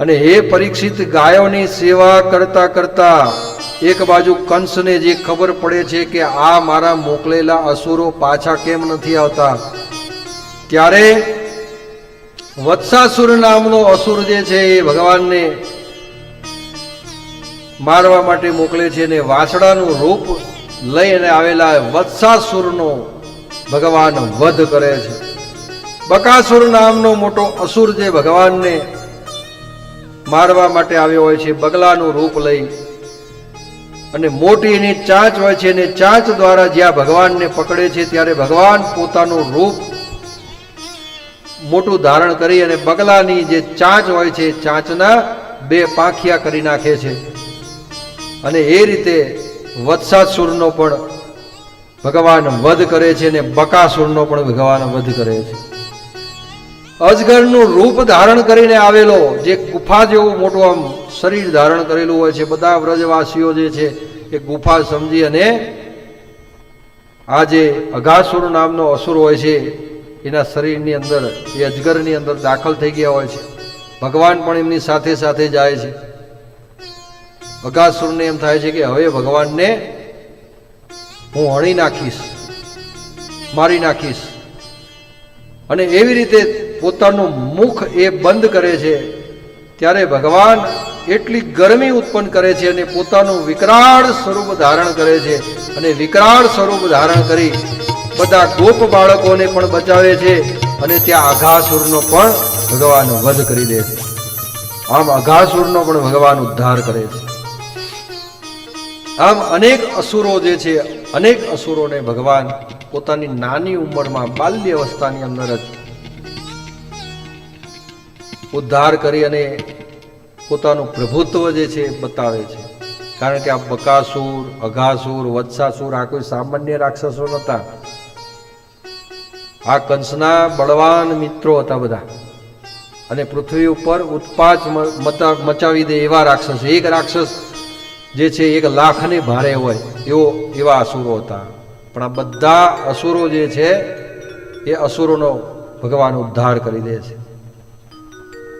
અને હે પરીક્ષિત ગાયોની સેવા કરતા કરતા, એક બાજુ કંસને જે ખબર પડે છે કે આ મારા મોકલેલા અસુરો પાછા કેમ નથી આવતા? ત્યારે વત્સાસુર નામનો અસુર જે છે એ ભગવાનને મારવા માટે મોકલે છે ને વાછડાનું રૂપ લઈને આવેલા વત્સાસુરનો ભગવાન વધ કરે છે. બકાસુર નામનો મોટો અસુર જે ભગવાનને મારવા માટે આવ્યો હોય છે, બગલાનું રૂપ લઈ. અને મોટી એની ચાંચ હોય છે, અને ચાંચ દ્વારા જ્યાં ભગવાનને પકડે છે, ત્યારે ભગવાન પોતાનું રૂપ મોટું ધારણ કરી અને બગલાની જે ચાંચ હોય છે, ચાંચના બે પાંખિયા કરી નાખે છે. અને એ રીતે વત્સાસુરનો પણ ભગવાન વધ કરે છે, અને બકાસુરનો પણ ભગવાન વધ કરે છે. અજગરનું રૂપ ધારણ કરીને આવેલો, જે ગુફા જેવું મોટું આમ શરીર ધારણ કરેલું હોય છે, બધા વ્રજવાસીઓ જે છે, એ ગુફા સમજી અને આ જે અઘાસુર નામનો અસુર હોય છે, એના શરીરની અંદર, એ અજગરની અંદર દાખલ થઈ ગયા હોય છે. ભગવાન પણ એમની સાથે સાથે જાય છે. અઘાસુરને એમ થાય છે કે હવે ભગવાનને હું હણી નાખીશ, મારી નાખીશ. અને એવી રીતે પોતાનું મુખ એ બંધ કરે છે, ત્યારે ભગવાન એટલી ગરમી ઉત્પન્ન કરે છે અને પોતાનું વિકરાળ સ્વરૂપ ધારણ કરે છે. અને વિકરાળ સ્વરૂપ ધારણ કરી બધા ગોપ બાળકોને પણ બચાવે છે અને ત્યાં અઘાસુરનો પણ ભગવાન વધ કરી દે છે. આમ અઘાસુરનો પણ ભગવાન ઉદ્ધાર કરે છે. આમ અનેક અસુરો જે છે, અનેક અસુરોને ભગવાન પોતાની નાની ઉંમરમાં બાલ્ય અવસ્થાની અંદર જ ઉદ્ધાર કરી અને પોતાનું પ્રભુત્વ જે છે બતાવે છે. કારણ કે આ બકાસુર, અઘાસુર, વત્સાસુર આ કોઈ સામાન્ય રાક્ષસો નહોતા. આ કંસના બળવાન મિત્રો હતા બધા. અને પૃથ્વી ઉપર ઉત્પાત મ- મચાવી દે એવા રાક્ષસ. એક રાક્ષસ જે છે એક લાખને ભારે હોય એવો, એવા અસુરો હતા. પણ આ બધા અસુરો જે છે એ અસુરોનો ભગવાન ઉદ્ધાર કરી દે છે.